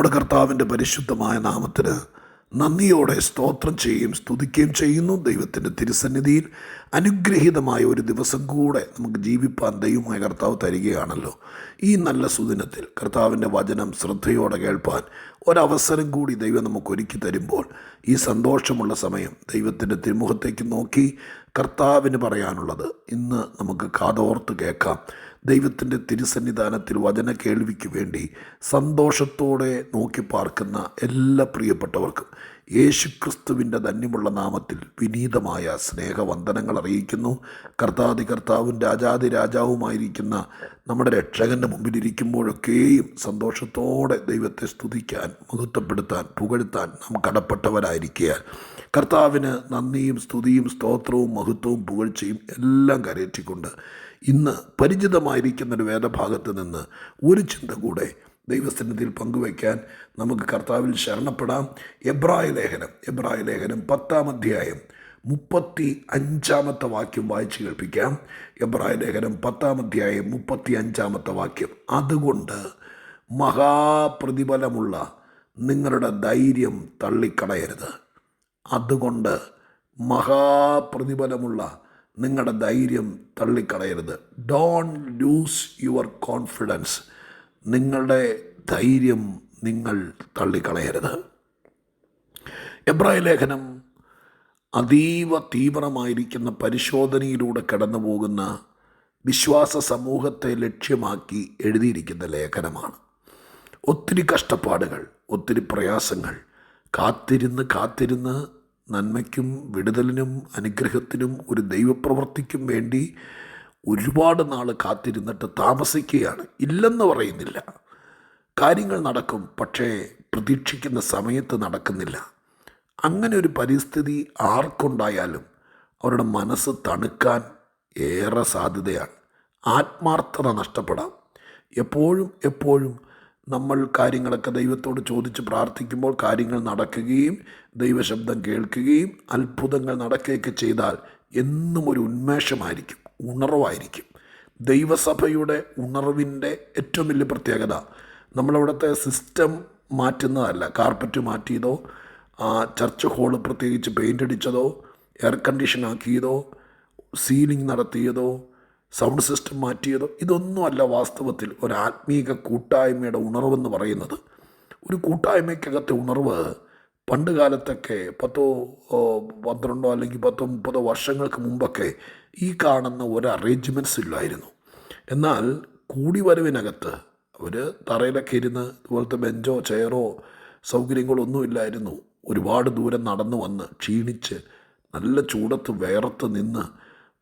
നമ്മുടെ കർത്താവിന്റെ പരിശുദ്ധമായ നാമത്തിന് നന്ദിയോടെ സ്തോത്രം ചെയ്യുകയും സ്തുതിക്കുകയും ചെയ്യുന്നു. ദൈവത്തിന്റെ തിരുസന്നിധിയിൽ അനുഗ്രഹീതമായ ഒരു ദിവസം കൂടെ നമുക്ക് ജീവിപ്പാൻ ദൈവമായ കർത്താവ് തരികയാണല്ലോ. ഈ നല്ല സുദിനത്തിൽ കർത്താവിന്റെ വചനം ശ്രദ്ധയോടെ കേൾപ്പാൻ ഒരവസരം കൂടി ദൈവം നമുക്ക് ഒരുക്കി തരുമ്പോൾ ഈ സന്തോഷമുള്ള സമയം ദൈവത്തിന്റെ തിരുമുഖത്തേക്ക് നോക്കി കർത്താവിന് പറയാനുള്ളത് ഇന്ന് നമുക്ക് കാതോർത്ത് കേൾക്കാം. ദൈവത്തിന്റെ തിരുസന്നിധാനത്തിൽ വചന കേൾവിക്ക് വേണ്ടി സന്തോഷത്തോടെ നോക്കി പാർക്കുന്ന എല്ലാ പ്രിയപ്പെട്ടവർക്കും യേശുക്രിസ്തുവിന്റെ ധന്യമുള്ള നാമത്തിൽ വിനീതമായ സ്നേഹവന്ദനങ്ങൾ അറിയിക്കുന്നു. കർത്താതി കർത്താവും രാജാതി രാജാവുമായിരിക്കുന്ന നമ്മുടെ രക്ഷകന്റെ മുമ്പിലിരിക്കുമ്പോഴൊക്കെയും സന്തോഷത്തോടെ ദൈവത്തെ സ്തുതിക്കാൻ മഹത്വപ്പെടുത്താൻ പുകഴ്ത്താൻ നാം കടപ്പെട്ടവരായിരിക്കുക കർത്താവിന് നന്ദിയും സ്തുതിയും സ്തോത്രവും മഹത്വവും പുകഴ്ചയും എല്ലാം കരയറ്റിക്കൊണ്ട് ഇന്ന് പരിചിതമായിരിക്കുന്ന ഒരു വേദഭാഗത്ത് നിന്ന് ഒരു ചിന്ത കൂടെ ദൈവസന്നിധിയിൽ പങ്കുവയ്ക്കാൻ നമുക്ക് കർത്താവിൽ ശരണപ്പെടാം. എബ്രായ ലേഖനം എബ്രായ ലേഖനം പത്താം അധ്യായം മുപ്പത്തി അഞ്ചാമത്തെ വാക്യം വായിച്ചു കേൾപ്പിക്കാം. എബ്രായ ലേഖനം പത്താം അധ്യായം മുപ്പത്തി അഞ്ചാമത്തെ വാക്യം. അതുകൊണ്ട് മഹാപ്രതിഫലമുള്ള നിങ്ങളുടെ ധൈര്യം തള്ളിക്കളയരുത്. അതുകൊണ്ട് മഹാപ്രതിഫലമുള്ള നിങ്ങളുടെ ധൈര്യം തള്ളിക്കളയരുത്. ഡോൺ ലൂസ് യുവർ കോൺഫിഡൻസ് നിങ്ങളുടെ ധൈര്യം നിങ്ങൾ തള്ളിക്കളയരുത്. എബ്രായ ലേഖനം അതീവ തീവ്രമായിരിക്കുന്ന പരിശോധനയിലൂടെ കടന്നു പോകുന്ന വിശ്വാസ സമൂഹത്തെ ലക്ഷ്യമാക്കി എഴുതിയിരിക്കുന്ന ലേഖനമാണ്. ഒത്തിരി കഷ്ടപ്പാടുകൾ ഒത്തിരി പ്രയാസങ്ങൾ കാത്തിരുന്ന് കാത്തിരുന്ന് നന്മയ്ക്കും വിടുതലിനും അനുഗ്രഹത്തിനും ഒരു ദൈവപ്രവർത്തിക്കും വേണ്ടി ഒരുപാട് നാൾ കാത്തിരുന്നിട്ട് താമസിക്കുകയാണ്. ഇല്ലെന്ന് പറയുന്നില്ല. കാര്യങ്ങൾ നടക്കും പക്ഷേ പ്രതീക്ഷിക്കുന്ന സമയത്ത് നടക്കുന്നില്ല. അങ്ങനെ ഒരു പരിസ്ഥിതി ആർക്കുണ്ടായാലും അവരുടെ മനസ്സ് തണുക്കാൻ ഏറെ സാധ്യതയാണ്. ആത്മാർത്ഥത നഷ്ടപ്പെടാം. എപ്പോഴും എപ്പോഴും നമ്മൾ കാര്യങ്ങളൊക്കെ ദൈവത്തോട് ചോദിച്ച് പ്രാർത്ഥിക്കുമ്പോൾ കാര്യങ്ങൾ നടക്കുകയും ദൈവശബ്ദം കേൾക്കുകയും അത്ഭുതങ്ങൾ നടക്കുകയൊക്കെ ചെയ്താൽ എന്നും ഒരു ഉന്മേഷമായിരിക്കും. ഉണർവായിരിക്കും. ദൈവസഭയുടെ ഉണർവിന്റെ ഏറ്റവും വലിയ പ്രത്യേകത നമ്മളവിടുത്തെ സിസ്റ്റം മാറ്റുന്നതല്ല. കാർപ്പറ്റ് മാറ്റിയതോ ചർച്ച് ഹോൾ പ്രത്യേകിച്ച് പെയിന്റ് അടിച്ചതോ എയർ കണ്ടീഷൻ ആക്കിയതോ സീലിംഗ് നടത്തിയതോ സൗണ്ട് സിസ്റ്റം മാറ്റിയതോ ഇതൊന്നുമല്ല വാസ്തവത്തിൽ ഒരു ആത്മീക കൂട്ടായ്മയുടെ ഉണർവെന്ന് പറയുന്നത്. ഒരു കൂട്ടായ്മയ്ക്കകത്തെ ഉണർവ് പണ്ട് കാലത്തൊക്കെ പത്തോ പന്ത്രണ്ടോ അല്ലെങ്കിൽ പത്തോ മുപ്പതോ വർഷങ്ങൾക്ക് മുമ്പൊക്കെ ഈ കാണുന്ന ഒരു അറേഞ്ച്മെന്റ്സ് ഇല്ലായിരുന്നു. എന്നാൽ കൂടി വരവിനകത്ത് അവർ തറയിലൊക്കെ ഇരുന്ന് ഇതുപോലത്തെ ബെഞ്ചോ ചെയറോ സൗകര്യങ്ങളൊന്നും ഇല്ലായിരുന്നു. ഒരുപാട് ദൂരം നടന്നു വന്ന് ക്ഷീണിച്ച് നല്ല ചൂടത്ത് വേർത്ത് നിന്ന്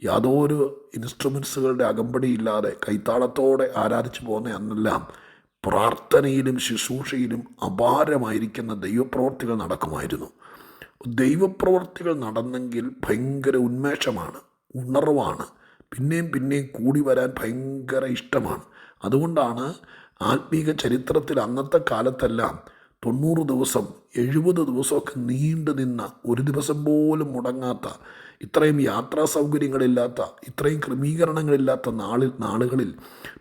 യാതൊരു ഇൻസ്ട്രുമെൻസുകളുടെ അകമ്പടിയില്ലാതെ കൈത്താളത്തോടെ ആരാധിച്ചു പോകുന്ന അന്നെല്ലാം പ്രാർത്ഥനയിലും ശുശ്രൂഷയിലും അപാരമായിരിക്കുന്ന ദൈവപ്രവർത്തികൾ നടക്കുമായിരുന്നു. ദൈവപ്രവർത്തികൾ നടന്നെങ്കിൽ ഭയങ്കര ഉന്മേഷമാണ് ഉണർവാണ് പിന്നെയും പിന്നെയും കൂടി വരാൻ ഭയങ്കര ഇഷ്ടമാണ്. അതുകൊണ്ടാണ് ആത്മീക ചരിത്രത്തിൽ അന്നത്തെ കാലത്തെല്ലാം തൊണ്ണൂറ് ദിവസം എഴുപത് ദിവസമൊക്കെ നീണ്ടു നിന്ന ഒരു ദിവസം പോലും മുടങ്ങാത്ത ഇത്രയും യാത്രാ സൗകര്യങ്ങളില്ലാത്ത ഇത്രയും ക്രമീകരണങ്ങളില്ലാത്ത നാളിൽ നാളുകളിൽ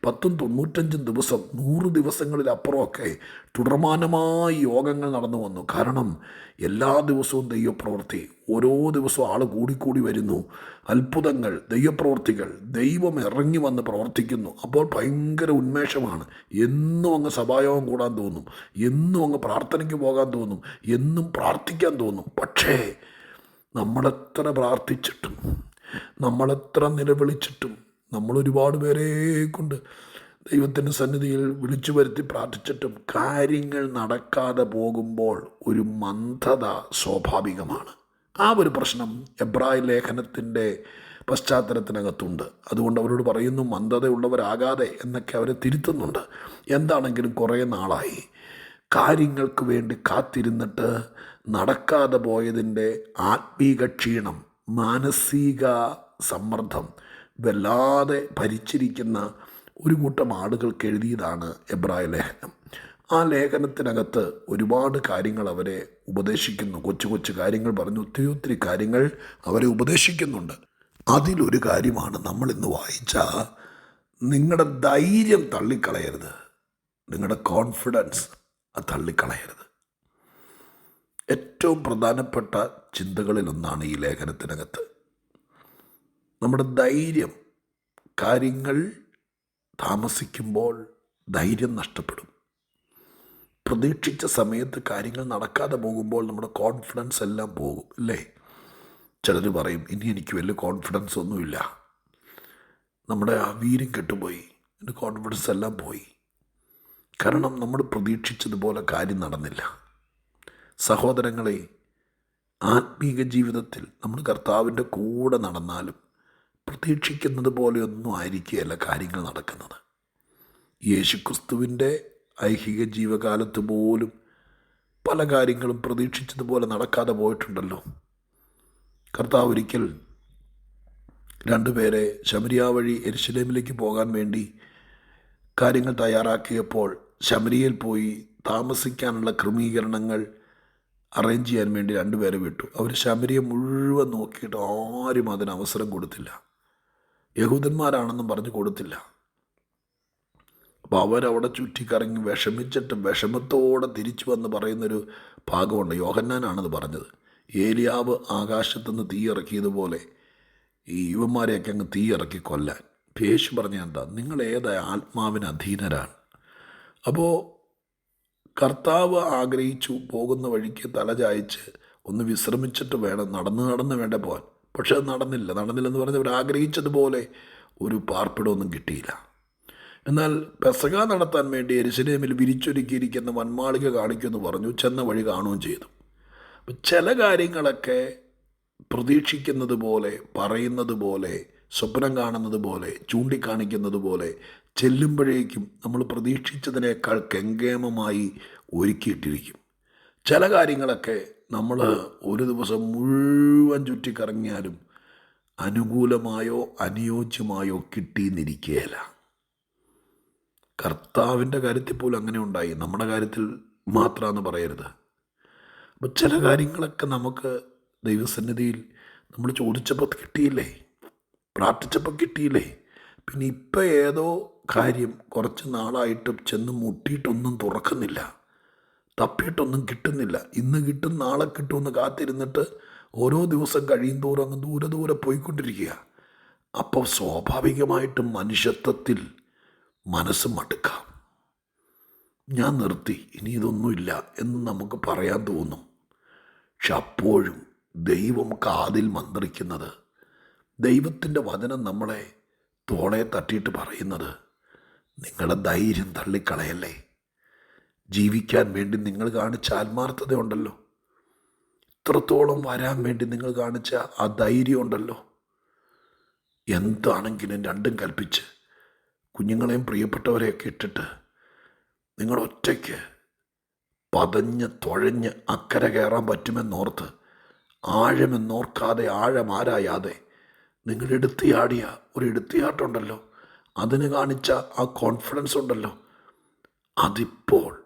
പത്തും തൊണ്ണൂറ്റഞ്ചും ദിവസം നൂറ് ദിവസങ്ങളിലപ്പുറമൊക്കെ തുടർമാനമായി യോഗങ്ങൾ നടന്നു വന്നു. കാരണം എല്ലാ ദിവസവും ദൈവപ്രവൃത്തി ഓരോ ദിവസവും ആൾ കൂടിക്കൂടി വരുന്നു. അത്ഭുതങ്ങൾ ദൈവപ്രവൃത്തികൾ ദൈവം ഇറങ്ങി വന്ന് പ്രവർത്തിക്കുന്നു. അപ്പോൾ ഭയങ്കര ഉന്മേഷമാണ്. എന്നും അങ്ങ് സഭായോഗം കൂടാൻ തോന്നും. എന്നും അങ്ങ് പ്രാർത്ഥനയ്ക്ക് പോകാൻ തോന്നും. എന്നും പ്രാർത്ഥിക്കാൻ തോന്നും. പക്ഷേ നമ്മളെത്ര പ്രാർത്ഥിച്ചിട്ടും നമ്മളെത്ര നിലവിളിച്ചിട്ടും നമ്മൾ ഒരുപാട് പേരെ കൊണ്ട് ദൈവത്തിന്റെ സന്നിധിയിൽ വിളിച്ചു വരുത്തി പ്രാർത്ഥിച്ചിട്ടും കാര്യങ്ങൾ നടക്കാതെ പോകുമ്പോൾ ഒരു മന്ദത സ്വാഭാവികമാണ്. ആ ഒരു പ്രശ്നം എബ്രായ ലേഖനത്തിന്റെ പശ്ചാത്തലത്തിനകത്തുണ്ട്. അതുകൊണ്ട് അവരോട് പറയുന്നു മന്ദതയുള്ളവരാകാതെ എന്നൊക്കെ അവരെ തിരുത്തുന്നുണ്ട്. എന്താണെങ്കിലും കുറേ നാളായി. കാര്യങ്ങൾക്ക് വേണ്ടി കാത്തിരുന്നിട്ട് നടക്കാതെ പോയതിന്റെ ആത്മീക ക്ഷീണം മാനസിക സമ്മർദ്ദം വല്ലാതെ ഭരിച്ചിരിക്കുന്ന ഒരു കൂട്ടം ആളുകൾക്ക് എഴുതിയതാണ് എബ്രായ ലേഖനം. ആ ലേഖനത്തിനകത്ത് ഒരുപാട് കാര്യങ്ങൾ അവരെ ഉപദേശിക്കുന്നു. കൊച്ചു കൊച്ചു കാര്യങ്ങൾ പറഞ്ഞു ഒത്തിരി ഒത്തിരി കാര്യങ്ങൾ അവരെ ഉപദേശിക്കുന്നുണ്ട്. അതിലൊരു കാര്യമാണ് നമ്മൾ ഇന്ന് വായിച്ച നിങ്ങളുടെ ധൈര്യം തള്ളിക്കളയരുത്. നിങ്ങളുടെ കോൺഫിഡൻസ് തള്ളിക്കളയരുത്. ഏറ്റവും പ്രധാനപ്പെട്ട ചിന്തകളിലൊന്നാണ് ഈ ലേഖനത്തിനകത്ത്. നമ്മുടെ ധൈര്യം കാര്യങ്ങൾ താമസിക്കുമ്പോൾ ധൈര്യം നഷ്ടപ്പെടും. പ്രതീക്ഷിച്ച സമയത്ത് കാര്യങ്ങൾ നടക്കാതെ പോകുമ്പോൾ നമ്മുടെ കോൺഫിഡൻസ് എല്ലാം പോകും അല്ലേ? ചിലർ പറയും ഇനി എനിക്ക് വലിയ കോൺഫിഡൻസ് ഒന്നുമില്ല. നമ്മുടെ ആ വീര്യം കെട്ടുപോയി എന്റെ കോൺഫിഡൻസ് എല്ലാം പോയി. കാരണം നമ്മൾ പ്രതീക്ഷിച്ചതുപോലെ കാര്യം നടന്നില്ല. സഹോദരങ്ങളെ ആത്മീക ജീവിതത്തിൽ നമ്മൾ കർത്താവിന്റെ കൂടെ നടന്നാലും പ്രതീക്ഷിക്കുന്നത് പോലെയൊന്നും ആയിരിക്കുകയല്ല കാര്യങ്ങൾ നടക്കുന്നത്. യേശുക്രിസ്തുവിന്റെ ഐഹിക ജീവകാലത്ത് പോലും പല കാര്യങ്ങളും പ്രതീക്ഷിച്ചതുപോലെ നടക്കാതെ പോയിട്ടുണ്ടല്ലോ. കർത്താവ് ഒരിക്കൽ രണ്ടുപേരെ ശമരിയ വഴി എരിശിലേമിലേക്ക് പോകാൻ വേണ്ടി കാര്യങ്ങൾ തയ്യാറാക്കിയപ്പോൾ ശമരിയയിൽ പോയി താമസിക്കാനുള്ള ക്രമീകരണങ്ങൾ അറേഞ്ച് ചെയ്യാൻ വേണ്ടി രണ്ടുപേരെ വിട്ടു. അവർ ശബരിയെ മുഴുവൻ നോക്കിയിട്ട് ആരും അതിന് അവസരം കൊടുത്തില്ല. യഹൂദന്മാരാണെന്നും പറഞ്ഞു കൊടുത്തില്ല. അപ്പോൾ അവരവിടെ ചുറ്റിക്കറങ്ങി വിഷമിച്ചിട്ട് വിഷമത്തോടെ തിരിച്ചു വന്ന് പറയുന്നൊരു ഭാഗമുണ്ട്. യോഹന്നാനാണത് പറഞ്ഞത്. ഏലിയാവ് ആകാശത്തുനിന്ന് തീ ഇറക്കിയതുപോലെ ഈ യുവന്മാരെയൊക്കെ അങ്ങ് തീ ഇറക്കി കൊല്ലാൻ. പേശു പറഞ്ഞ എന്താ? നിങ്ങൾ ഏത് ആത്മാവിന് അധീനരാണ്. അപ്പോൾ കർത്താവ് ആഗ്രഹിച്ചു പോകുന്ന വഴിക്ക് തല ചായച്ച് ഒന്ന് വിശ്രമിച്ചിട്ട് വേണം നടന്ന് നടന്ന് വേണ്ട പോകാൻ പക്ഷെ അത് നടന്നില്ല. നടന്നില്ലെന്ന് പറഞ്ഞ് അവർ ആഗ്രഹിച്ചതുപോലെ ഒരു പാർപ്പിടമൊന്നും കിട്ടിയില്ല. എന്നാൽ പെസക നടത്താൻ വേണ്ടി എരിശിനേമിൽ വിരിച്ചൊരുക്കിയിരിക്കുന്ന വന്മാളിക കാണിക്കുമെന്ന് പറഞ്ഞു. ചെന്ന വഴി കാണുകയും ചെയ്തു. ചില കാര്യങ്ങളൊക്കെ പ്രതീക്ഷിക്കുന്നത് പോലെ പറയുന്നത് പോലെ സ്വപ്നം കാണുന്നത് പോലെ ചൂണ്ടിക്കാണിക്കുന്നത് പോലെ ചെല്ലുമ്പോഴേക്കും നമ്മൾ പ്രതീക്ഷിച്ചതിനേക്കാൾ കെങ്കേമമായി ഒരുക്കിയിട്ടിരിക്കും. ചില കാര്യങ്ങളൊക്കെ നമ്മൾ ഒരു ദിവസം മുഴുവൻ ചുറ്റിക്കറങ്ങിയാലും അനുകൂലമായോ അനുയോജ്യമായോ കിട്ടിയെന്നിരിക്കുകയില്ല കർത്താവിന്റെ കാര്യത്തിൽ പോലും അങ്ങനെ ഉണ്ടായി. നമ്മുടെ കാര്യത്തിൽ മാത്രമെന്ന് പറയരുത്. അപ്പം ചില കാര്യങ്ങളൊക്കെ നമുക്ക് ദൈവസന്നിധിയിൽ നമ്മൾ ചോദിച്ചപ്പോൾ കിട്ടിയില്ലേ? പ്രാർത്ഥിച്ചപ്പോൾ കിട്ടിയില്ലേ? പിന്നെ ഇപ്പം ഏതോ കാര്യം കുറച്ച് നാളായിട്ട് ചെന്ന് മുട്ടിയിട്ടൊന്നും തുറക്കുന്നില്ല. തപ്പിയിട്ടൊന്നും കിട്ടുന്നില്ല. ഇന്ന് കിട്ടും നാളെ കിട്ടുമെന്ന് കാത്തിരുന്നിട്ട് ഓരോ ദിവസം കഴിയും തോറും അങ്ങ് ദൂരെ ദൂരെ പോയിക്കൊണ്ടിരിക്കുക. അപ്പോൾ സ്വാഭാവികമായിട്ടും മനുഷ്യത്വത്തിൽ മനസ്സ് മടുക്കാം. ഞാൻ നിർത്തി. ഇനി ഇതൊന്നുമില്ല എന്ന് നമുക്ക് പറയാൻ തോന്നും. പക്ഷെ അപ്പോഴും ദൈവം കാതിൽ മന്ത്രിക്കുന്നത് ദൈവത്തിന്റെ വചനം നമ്മളെ തോളെ തട്ടിയിട്ട് പറയുന്നത് നിങ്ങളുടെ ധൈര്യം തള്ളിക്കളയല്ലേ? ജീവിക്കാൻ വേണ്ടി നിങ്ങൾ കാണിച്ച ആത്മാർത്ഥതയുണ്ടല്ലോ. ഇത്രത്തോളം വരാൻ വേണ്ടി നിങ്ങൾ കാണിച്ച ആ ധൈര്യം ഉണ്ടല്ലോ എന്താണെങ്കിലും രണ്ടും കൽപ്പിച്ച് കുഞ്ഞുങ്ങളെയും പ്രിയപ്പെട്ടവരെയൊക്കെ ഇട്ടിട്ട് നിങ്ങൾ ഒറ്റയ്ക്ക് പതഞ്ഞ് തുഴഞ്ഞ് അക്കരെ കയറാൻ പറ്റുമെന്നോർത്ത് ആഴമെന്നോർക്കാതെ ആഴമാരായാതെ നിങ്ങൾ എടുത്തിയാടിയ ഒരു എടുത്തിയാട്ടുണ്ടല്ലോ. അതിന് കാണിച്ച ആ കോൺഫിഡൻസ് ഉണ്ടല്ലോ. അതിപ്പോൾ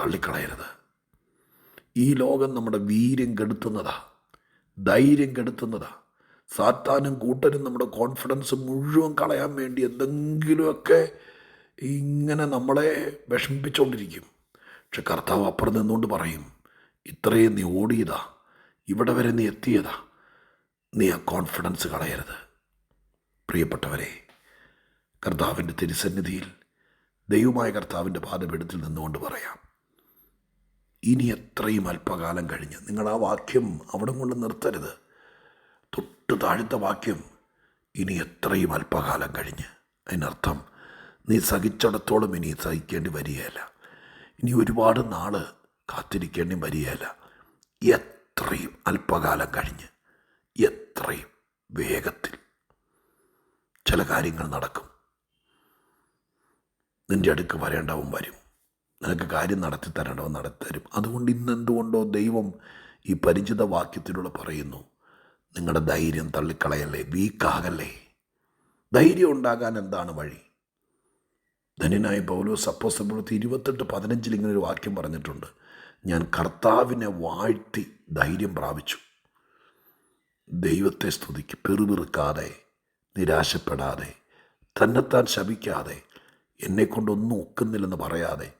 തള്ളിക്കളയരുത്. ഈ ലോകം നമ്മുടെ വീര്യം കെടുത്തുന്നതാ. ധൈര്യം കെടുത്തുന്നതാ. സാത്താനും കൂട്ടരും നമ്മുടെ കോൺഫിഡൻസ് മുഴുവൻ കളയാൻ വേണ്ടി എന്തെങ്കിലുമൊക്കെ ഇങ്ങനെ നമ്മളെ വിഷമിപ്പിച്ചുകൊണ്ടിരിക്കും പക്ഷെ കർത്താവ് അപ്പുറം നിന്നുകൊണ്ട് പറയും ഇത്രയും നീ ഓടിയതാ. ഇവിടെ വരെ നീ എത്തിയതാ. നീ ആ കോൺഫിഡൻസ് കളയരുത്. പ്രിയപ്പെട്ടവരെ കർത്താവിന്റെ തിരുസന്നിധിയിൽ ദൈവമായ കർത്താവിന്റെ പാദപീഠത്തിൽ നിന്നുകൊണ്ട് പറയാം. ഇനി എത്രയും അല്പകാലം കഴിഞ്ഞ് നിങ്ങൾ ആ വാക്യം അവിടെ കൊണ്ട് നിർത്തരുത്. തൊട്ട് താഴ്ത്ത വാക്യം ഇനി എത്രയും അല്പകാലം കഴിഞ്ഞ്. അതിനർത്ഥം നീ സഹിച്ചിടത്തോളം ഇനി സഹിക്കേണ്ടി വരികയില്ല. ഇനി ഒരുപാട് നാൾ കാത്തിരിക്കേണ്ടി വരികയില്ല. എത്രയും അല്പകാലം കഴിഞ്ഞ്. എത്രയും വേഗത്തിൽ. ചില കാര്യങ്ങൾ നടക്കും. നിന്റെ അടുക്ക് വരേണ്ടവൻ വരും. നിനക്ക് കാര്യം നടത്തി തരേണ്ടവൻ നടത്തരും അതുകൊണ്ട് ഇന്ന് എന്തുകൊണ്ടോ ദൈവം ഈ പരിചിത വാക്യത്തിലൂടെ പറയുന്നു നിങ്ങളുടെ ധൈര്യം തള്ളിക്കളയല്ലേ? വീക്കാകല്ലേ? ധൈര്യം ഉണ്ടാകാൻ എന്താണ് വഴി? ധന്യനായ പൗലോസ് അപ്പോസ്തലപ്രവൃത്തി ഇരുപത്തെട്ട് പതിനഞ്ചിൽ ഇങ്ങനെ ഒരു വാക്യം പറഞ്ഞിട്ടുണ്ട്. ഞാൻ കർത്താവിനെ വാഴ്ത്തി ധൈര്യം പ്രാപിച്ചു. ദൈവത്തെ സ്തുതിക്ക്. പെറുപിറുക്കാതെ നിരാശപ്പെടാതെ തന്നെത്താൻ ശപിക്കാതെ എന്നെക്കൊണ്ടൊന്നും ഒക്കുന്നില്ലെന്ന് പറയാതെ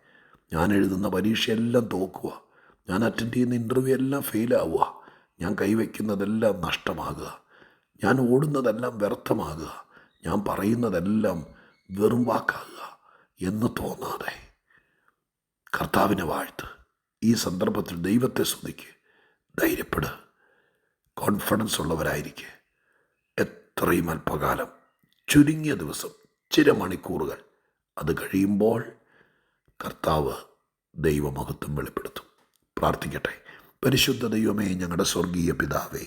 ഞാൻ എഴുതുന്ന പരീക്ഷയെല്ലാം തോക്കുക ഞാൻ അറ്റൻഡ് ചെയ്യുന്ന ഇന്റർവ്യൂ എല്ലാം ഫെയിലാവുക ഞാൻ കൈവയ്ക്കുന്നതെല്ലാം നഷ്ടമാകുക. ഞാൻ ഓടുന്നതെല്ലാം വ്യർത്ഥമാകുക. ഞാൻ പറയുന്നതെല്ലാം വെറും വാക്കാകുക എന്ന് തോന്നാതെ. കർത്താവിനെ വാഴ്ത്ത് ഈ സന്ദർഭത്തിൽ ദൈവത്തെ സ്തുതിക്ക് ധൈര്യപ്പെട്. കോൺഫിഡൻസ് ഉള്ളവരായിരിക്കെ. എത്രയും അല്പകാലം. ചുരുങ്ങിയ ദിവസം ചില മണിക്കൂറുകൾ. അത് കഴിയുമ്പോൾ കർത്താവ് ദൈവമഹത്വം വെളിപ്പെടുത്തും. പ്രാർത്ഥിക്കട്ടെ. പരിശുദ്ധ ദൈവമേ ഞങ്ങളുടെ സ്വർഗീയ പിതാവേ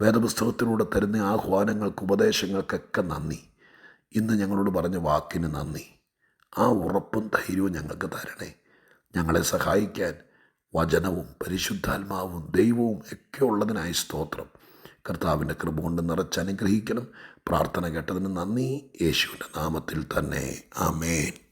വേദപുസ്തകത്തിലൂടെ തരുന്ന ആഹ്വാനങ്ങൾക്ക് ഉപദേശങ്ങൾക്കൊക്കെ നന്ദി. ഇന്ന് ഞങ്ങളോട് പറഞ്ഞ വാക്കിന് നന്ദി. ആ ഉറപ്പും ധൈര്യവും ഞങ്ങൾക്ക് തരണേ. ഞങ്ങളെ സഹായിക്കാൻ വചനവും പരിശുദ്ധാത്മാവും ദൈവവും ഒക്കെ ഉള്ളതിനായി സ്തോത്രം. കർത്താവിന്റെ കൃപ കൊണ്ട് നിറച്ച് അനുഗ്രഹിക്കണം. പ്രാർത്ഥന കേട്ടതിന് നന്ദി. യേശുവിന്റെ നാമത്തിൽ തന്നെ. ആമേൻ.